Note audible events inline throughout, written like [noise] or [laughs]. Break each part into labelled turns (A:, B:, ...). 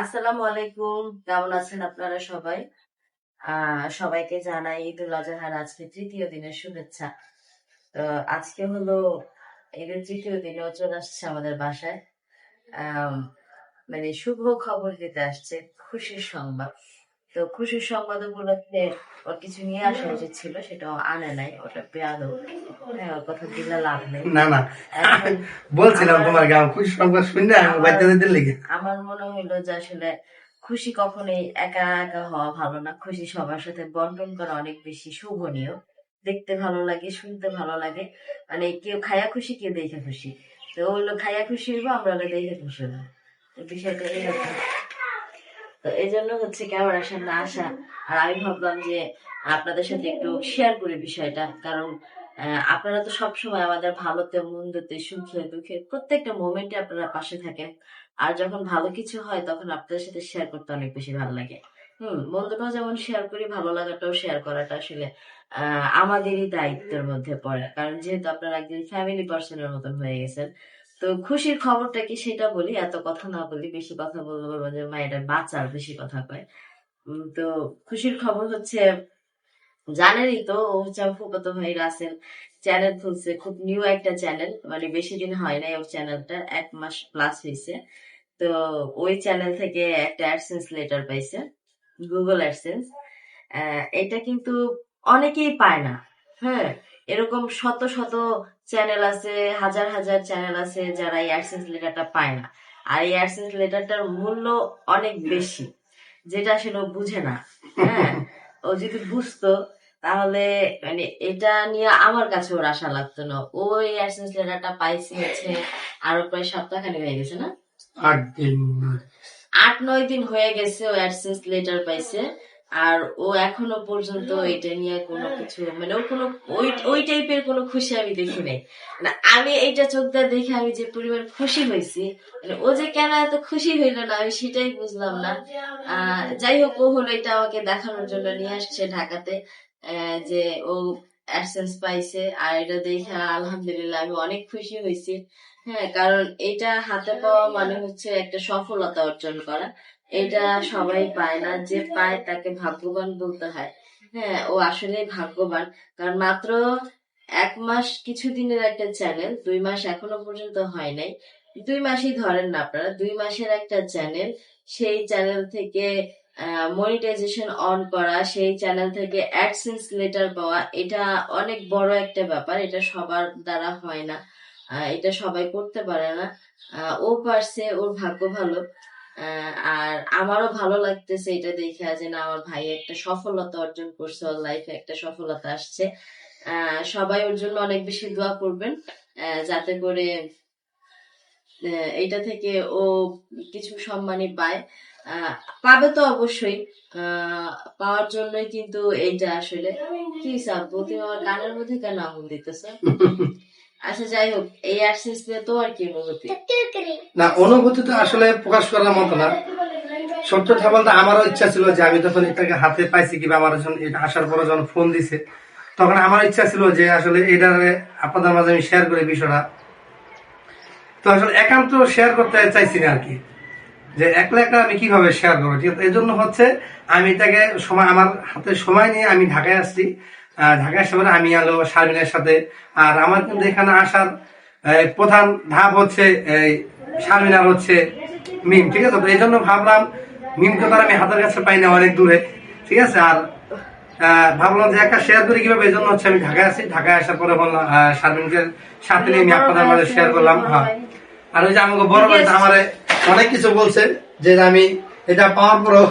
A: আসসালামু আলাইকুম। কেমন আছেন আপনারা সবাই? সবাইকে জানাই ঈদুল আজহার আজকে তৃতীয় দিনের শুভেচ্ছা। তো আজকে হলো ঈদের তৃতীয় দিনে চলে আসছে আমাদের বাসায়। মানে শুভ খবর দিতে আসছে, খুশির সংবাদ। তো খুশির সংবাদ উপলক্ষে ওর কিছু নিয়ে আসা উচিত ছিল সেটা আনে নাই ওটা পেয়াদো হ্যাঁ ওর কথা দিলে লাভ নেই।
B: না না। বলছিলাম তোমার গান খুশি সংবাদ শুনে আমি বাচ্চাদের লেগে।
A: আমার মনে হইল যে আসলে খুশি কখনোই একা একা হওয়া ভালো না। খুশি সবার সাথে বন্টন করা অনেক বেশি শোভনীয়। দেখতে ভালো লাগে শুনতে ভালো লাগে। মানে কেউ খায়া খুশি কেউ দেখে খুশি। তো ও হলো খায়া খুশি হইবো আমরা দেখে খুশি হব। তো বিষয়টা এরকম। তো এই জন্য হচ্ছে ক্যামেরার সামনে আসা। আর আমি ভাবলাম যে আপনাদের সাথে একটু শেয়ার করি বিষয়টা। কারণ আপনারা তো সবসময় আমাদের ভালোতে, মন্দতে, সুখে, দুঃখে প্রত্যেকটা মোমেন্টে আপনারা পাশে থাকেন। আর যখন ভালো কিছু হয়, তখন আপনাদের সাথে শেয়ার করতে অনেক বেশি ভালো লাগে। হম, মন্দটাও যেমন শেয়ার করি, ভালো লাগাটাও শেয়ার করাটা আসলে আমাদেরই দায়িত্বের মধ্যে পড়ে। কারণ যেহেতু আপনারা একজন ফ্যামিলি পার্সনের মতন হয়ে গেছেন তো খুশির খবরটা কি সেটা বলি? এত কথা না বলি বেশি কথা বলব যে মায়েরা বাচ্চার বেশি কথা কয়। তো খুশির খবর হচ্ছে, জানেনই তো ও হচ্ছে ভাই রাসেল চ্যানেল খুলছে, খুব নিউ একটা চ্যানেল মানে বেশি দিন হয় নাই ওর চ্যানেলটা, এক মাস প্লাস হয়েছে তো ওই চ্যানেল থেকে একটা অ্যাডসেন্স লেটার পাইছে গুগল অ্যাডসেন্স এটা কিন্তু অনেকেই পায় না হ্যাঁ? এরকম শত শত চ্যানেল আছে হাজার হাজার চ্যানেল আছে যারা এই অ্যাডসেন্স লেটারটা পায় না। আর এই অ্যাডসেন্স লেটারটার মূল্য অনেক বেশি যেটা আসলে বুঝে না। হ্যাঁ ও যদি বুঝতো তাহলে মানে এটা নিয়ে আমার কাছে ওর আশা লাগতো না। ও এই অ্যাডসেন্স লেটারটা পাইছে হচ্ছে আরও প্রায় সপ্তাহ সপ্তাহখানি হয়ে গেছে না?
B: আট দিন।
A: আট নয় দিন হয়ে গেছে ও অ্যাডসেন্স লেটার পাইছে। আর ও এখনও পর্যন্ত এটা নিয়ে কোনো কিছু মানে ও কোনো ওই ওই টাইপের কোনো খুশি আমি দেখি নাই। মানে আমি এইটা চোখ দিয়ে দেখে আমি যে পরিমাণ খুশি হয়েছি মানে ও যে কেন এত খুশি হইল না আমি সেটাই বুঝলাম না। যাই হোক ও হলো এটা আমাকে দেখানোর জন্য নিয়ে আসছে ঢাকাতে আহ, যে ও অ্যাডসেন্স পাইছে আর এটা দেখে আলহামদুলিল্লাহ আমি অনেক খুশি হয়েছি। হ্যাঁ কারণ এটা হাতে পাওয়া মানে হচ্ছে একটা সফলতা অর্জন করা। এটা সবাই পায় না যে পায় তাকে ভাগ্যবান বলতে হয়। হ্যাঁ ও আসলে ভাগ্যবান। কারণ মাত্র এক মাস কিছু দিনের একটা চ্যানেল দুই মাস এখনও পর্যন্ত হয় নাই। দুই মাসই ধরেন না আপনারা, দুই মাসের একটা চ্যানেল সেই চ্যানেল থেকে মনিটাইজেশন অন করা, সেই চ্যানেল থেকে অ্যাডসেন্স লেটার পাওয়া, এটা অনেক বড় একটা ব্যাপার। এটা সবার দ্বারা হয় না। এটা সবাই করতে পারে না। ও পারছে, ওর ভাগ্য ভালো। আর আমারও ভালো লাগতেছে এটা দেখে যে, না, আমার ভাই একটা সফলতা অর্জন করছে, ওর লাইফে একটা সফলতা আসছে। সবাই ওর জন্য অনেক বেশি দোয়া করবেন যাতে করে এইটা থেকে ও কিছু সম্মানই পায়। পাবে তো অবশ্যই পাওয়ার জন্যই কিন্তু এইটা আসলে। কি সাব্বু তুমি আমার কানের মধ্যে কেন আঙুল দিতেছো? [laughs] আচ্ছা যাই হোক এই অ্যাডসেন্স নিয়ে তোমার কি অনুভূতি?
B: না অনুভূতি তো আসলে প্রকাশ করার মতো না। সত্য কথা বলতে আমারও ইচ্ছা ছিল যে আমি তখন এটাকে হাতে পাইছি কিংবা আমার যখন এটা আসার পরে যখন ফোন দিছে তখন আমার ইচ্ছা ছিল যে আসলে এটারে আপনাদের মাঝে আমি শেয়ার করি বিষয়টা। তো আসলে একান্ত শেয়ার করতে চাইছি না আর কি। যে একলা একলা আমি কীভাবে শেয়ার করব? ঠিক আছে এই জন্য হচ্ছে আমি তাকে সময় আমার হাতে সময় নিয়ে আমি ঢাকায় আসছি। ঢাকায় আসতে আমি আলো, শারমিনের সাথে। আর আমার কিন্তু এখানে আসার প্রধান ধাপ হচ্ছে, এই শারমিনার হচ্ছে মিম, ঠিক আছে? তো এই জন্য ভাবলাম মিমকে তো আমি হাতের কাছে পাই না, অনেক দূরে, ঠিক আছে? আর ভাবলাম যে একটা শেয়ার করি কীভাবে এই জন্য হচ্ছে আমি ঢাকায় আসি ঢাকায় আসার পরে বললাম শারমিনকে সাথে নিয়ে আমি আপনাদের মাঝে শেয়ার করলাম হ্যাঁ। আর ওই যে আমাকে বড় ভাই আমারে অনেক কিছু বলছে, যে আমি এটা পাওয়ার পরও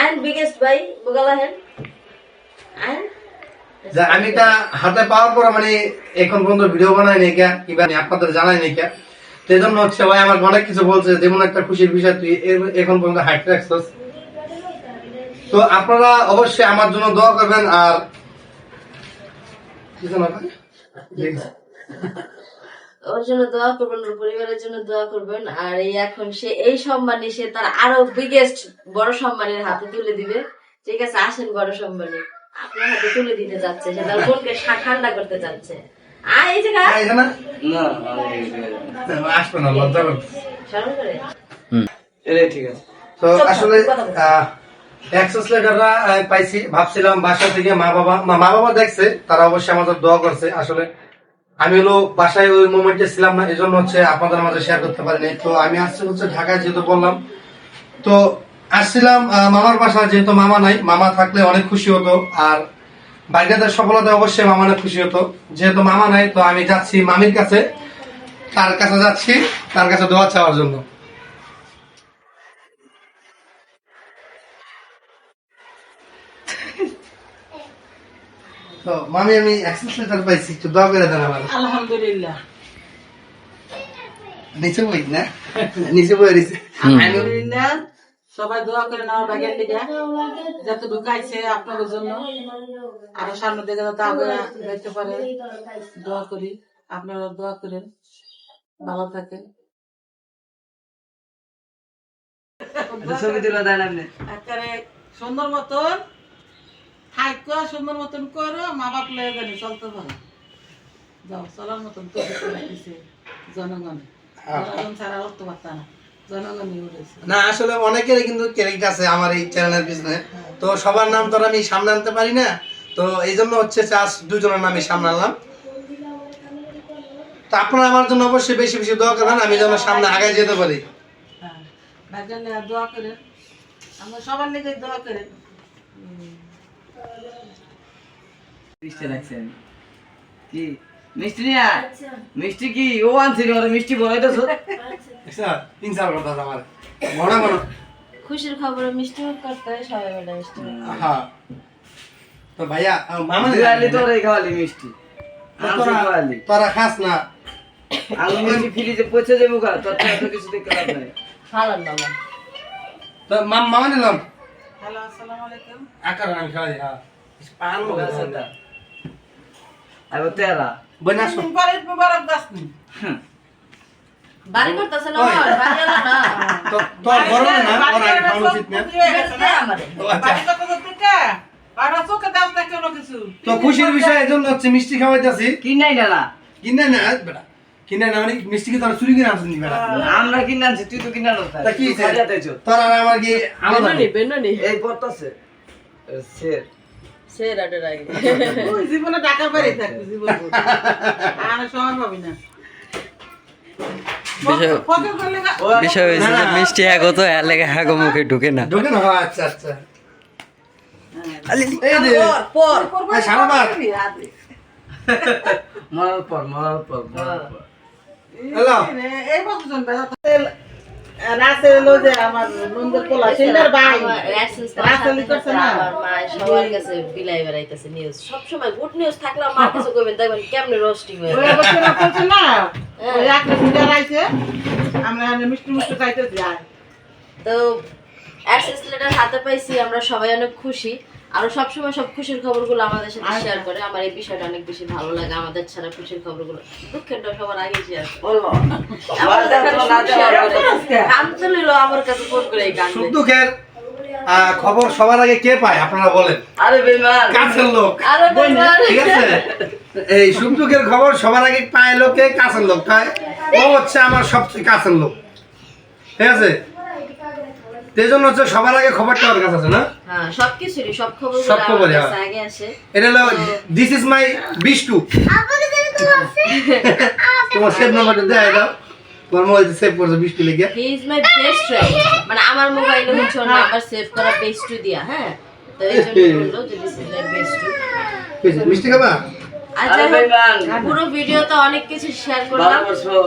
A: And biggest ভাই বুগালা And
B: আমি তা হাতে পাওয়ার পর মানে এখন পর্যন্ত ভিডিও বানাই নাই কে, কিংবা আপনাদের জানাই নাই কে। সেই জন্য হচ্ছে ভাই আমার অনেক কিছু বলছে, যেমন একটা খুশির বিষয়, তুই এখন পর্যন্ত হাইট রাখছস। তো আপনারা অবশ্যই আমার জন্য দোয়া করবেন আর।
A: ওর জন্য দোয়া করবেন, ওর পরিবারের জন্য দোয়া করবেন। আর এই এখন সে, এই সম্মানে সে তার আরও বিগেস্ট বড় সম্মানের হাতে তুলে দিবে। ঠিক আছে, আসেন বড় সম্মানে। আপনার হাতে তুলে দিতে যাচ্ছে সে তার বোনকে ঠান্ডা করতে যাচ্ছে। আয় এই জায়গা
B: আয় আসবে না লজ্জা
A: করে।
C: এটাই ঠিক আছে।
B: তো আসলে অ্যাক্সেস লেটাররা পাইছি ভাবছিলাম বাসা থেকে মা বাবা মা বাবা দেখছে তারা অবশ্যই আমাদের দোয়া করছে। আসলে আমি হলো বাসায় ওই মোমেন্টে ছিলাম না এই জন্য হচ্ছে আপনাদের মাঝে শেয়ার করতে পারিনি। তো আমি আসছি হচ্ছে ঢাকায় যেহেতু বললাম। তো আসছিলাম মামার বাসা যেহেতু মামা নাই মামা থাকলে অনেক খুশি হতো আর বাইরেদের সফলতা অবশ্যই মামা অনেক খুশি হতো। যেহেতু মামা নাই তো আমি যাচ্ছি মামির কাছে তার কাছে যাচ্ছি তার কাছে দোয়া চাওয়ার জন্য। তো মামি আমি অ্যাক্সেস লেটার পাইছি একটু দোয়া করে দেন আমার
C: আলহামদুলিল্লাহ।
B: নিচে বই না? নিচে বই
C: আলহামদুলিল্লাহ। সবাই দোয়া করে নেওয়ার ভাগের লিগে। যাতে ঢুকাইছে আপনাদের জন্য। আরও সামনে দিকে যাতে আগে দেখতে পারে দোয়া করি। আপনারা দোয়া করেন। ভালো থাকেন। সুন্দর মতন থাকো সুন্দর মতন করো মা বাপ লয়ে জানি চলতে পারো। যাও চলার মতন তো জনগণে। জনগণ ছাড়া পারত না।
B: না আসলে অনেকের কিন্তু ক্যারেক্টার আছে আমার এই চ্যানেলের পিছনে তো সবার নাম তো আমি সামনে আনতে পারি না। তো এই জন্য হচ্ছে চাষ দুজনের নামই সামনে আনলাম। তো আপনারা আমার জন্য অবশ্যই বেশি বেশি দোয়া করবেন আমি যেন সামনে আগায় যেতে পারি।
C: হ্যাঁ ভাগ্যের লেগে দোয়া করেন। আমরা সবার লেগে দোয়া করেন।
D: মিষ্টি রাখছেন। কি? মিষ্টি নিয়া? মিষ্টি কি? ও আনছিল মিষ্টি বনাইতেছ
B: তিন চার কথা আমার। ঘন ঘন
A: খুশির খবরে মিষ্টি মুখ করতে হয় সবাই মিলে মিষ্টি
B: হ্যাঁ। তো ভাইয়া মামা
D: দুয়ালি তোর খাওয়ালি মিষ্টি।
B: তোরা-
D: খাওয়ালি।
B: তোরা খাস না।
D: আমি মিষ্টি ফ্রিজে পচে যাব গা তোর তো কিছু দেখতে লাভ নাই
A: ভালো মামা
B: তো মাম- মামা নিলাম।
C: হ্যালো আসসালামু আলাইকুম।
B: আকার আমি খাওয়াই হ্যাঁ। পান
D: তেরা।
C: মুবারক মুবারক দাস নি
A: বাড়ি করতেছে না বাড়ি এলো না।
B: তো তোর বড় না ওর আগে খাওয়ানো উচিত না।
C: বাড়ি থেকে আর না? কোনো কিছু?
B: তো খুশির বিষয় এই জন্য হচ্ছে মিষ্টি খাওয়াইতেছি।
D: কি নাই না।
B: কিনে না বেটা। কিনে না মানে মিষ্টি কি তোরা চুরি কিনে আনছিস বেটা?
D: আমরা কিনে আনছি তুই তো কিনে আনছ
B: তা কি তোর আর আমার কি আলাদা
A: বেনুনি, বেনুনি।
D: এই পড়তাছে। সের
A: সে রাডের আগে।
C: ওই জীবনে টাকা বাড়ি থাকবে জীবন আর সময় পাবি না।
E: বিষয়- হয়েছে যে মিষ্টি হ্যাগো তো এর লেগে হ্যাগো মুখে ঢুকে না।
B: ঢুকে না আচ্ছা আচ্ছা।
D: মরার পর মরার পর [laughs] মরার পর
B: হ্যালো
C: এই বছর বেলা তো রাসেল এলো যে আমার নন্দের পোলা সিন্দার ভাই।
A: তো
C: রাসেল
A: সাথে
C: করছে
A: সাথে
C: না?
A: আমার মা সবার কাছে বিলাই বেড়াইতেছে নিউজ সবসময় গুড নিউজ থাকলে আমার কিছু করবেন দেখবেন কেমনে রোস্টিং হয়ে
C: ওই
A: যায়।
C: বছর বলছে না ওই একটা সিন্দার আইছে আমরা মিষ্টি মিষ্টি খাইতে যাই।
A: তো লেটার হাতে পাইছি আমরা সবাই অনেক খুশি। আর সবসময় সব খুশির খবরগুলো আমাদের সাথে শেয়ার করে। আমার এই বিষয়টা অনেক বেশি ভালো লাগে আমাদের ছাড়া খুশির খবরগুলো। দুঃখেরটা সবার আগে শেয়ার করে।
D: বলো
A: আমার কাছে ফোন করে এই গান
B: দুঃখের খবর সবার আগে কে পায় আপনারা বলেন?
D: আরে বেমান
B: কাছের লোক।
A: আরও।
B: ঠিক আছে? এই সুখ দুঃখের খবর সবার আগে পায় লোকে কাছের লোক তাই ও হচ্ছে আমার সবচেয়ে কাছের লোক। ঠিক আছে? সেই জন্য হচ্ছে সবার আগে খবরটা ওর কাছে আছে না?
A: হ্যাঁ সব খবরগুলো
B: সব খবরই,
A: কাছে
B: হ্যাঁ।
A: আগে আসে।
B: এটা হলো দিস ইজ মাই বিষ্টু তোমার সেভ নাম্বারটা দেয় দাও তোমার মোবাইল সেভ করছ বিষ্টু লিখে।
A: He is my best friend মানে আমার মোবাইলে হচ্ছে ওর নাম্বার সেভ করা বেস্ট দিয়া হ্যাঁ? তো এই জন্য বলল যে দিস ইজ মাই বেস্ট?
B: মিষ্টি খাবা?
A: পুরো ভিডিওতে অনেক কিছু শেয়ার করলাম।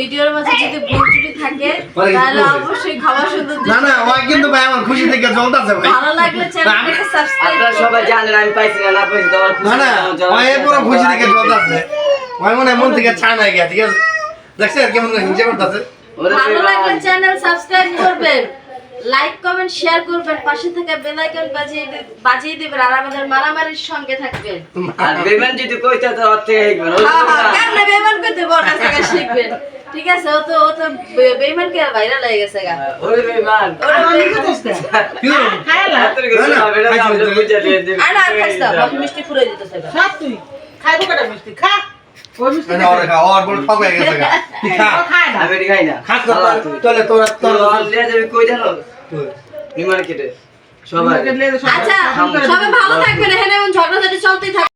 A: ভিডিওর মাঝে যদি ভুল ত্রুটি থাকে তাহলে অবশ্যই খাওয়া সুন্দর
B: না না ওই কিন্তু ভাই আমার খুশি থেকে জ্বলতাছে ভাই।
A: ভালো লাগলে চ্যানেলটাকে সাবস্ক্রাইব
D: আপনারা সবাই জানেন আমি পাইছি না না পাইছি তোমার
B: না না ওই পুরো খুশি থেকে জ্বলতাছে। মনে মন থেকে ছাড় নাই গিয়া ঠিক আছে? দেখছেন কেমন হিংসা করতেছে?
A: ভালো লাগলে চ্যানেল সাবস্ক্রাইব করবেন। লাইক কমেন্ট শেয়ার করবেন। পাশে থাকা বেল আইকন বাজিয়ে বাজিয়ে দিবেন আর আমাদের মারামারির সঙ্গে থাকবেন।
D: আর বেমান যদি কইতা তো
A: হ্যাঁ, হ্যাঁ,
D: কথা।
A: কেমনে বেইমান করতে বড় কাছ থেকে শিখবেন? ঠিক আছে ও তো ও তো বে- বেইমানকে ভাইরাল হয়ে গেছে গা।
D: ওই বেমান।
A: ওরা
B: কি
D: কাছে
B: না, না,
D: হবে না,
B: খাইছি,
D: আমরা
B: খাইছি।
D: বুঝা দিয়ে দিবি।
A: আর আর খাইছ না বাকি মিষ্টি ফুরে দিতেছে
C: সব তুই। খাইবো কটা মিষ্টি? খা। মিষ্টি
B: না, খা, হয়ে খা।
C: না।
D: খাই না।
B: খাস না, তোরা
D: তোর।
B: তোর
D: লিয়া যাবি কই জানো? মার্কেটে। সবাই।
C: আচ্ছা সবাই
A: ভালো
C: থাকবেন এখানে
A: এখন
C: ঝগড়াঝাটি
A: চলতেই থাকে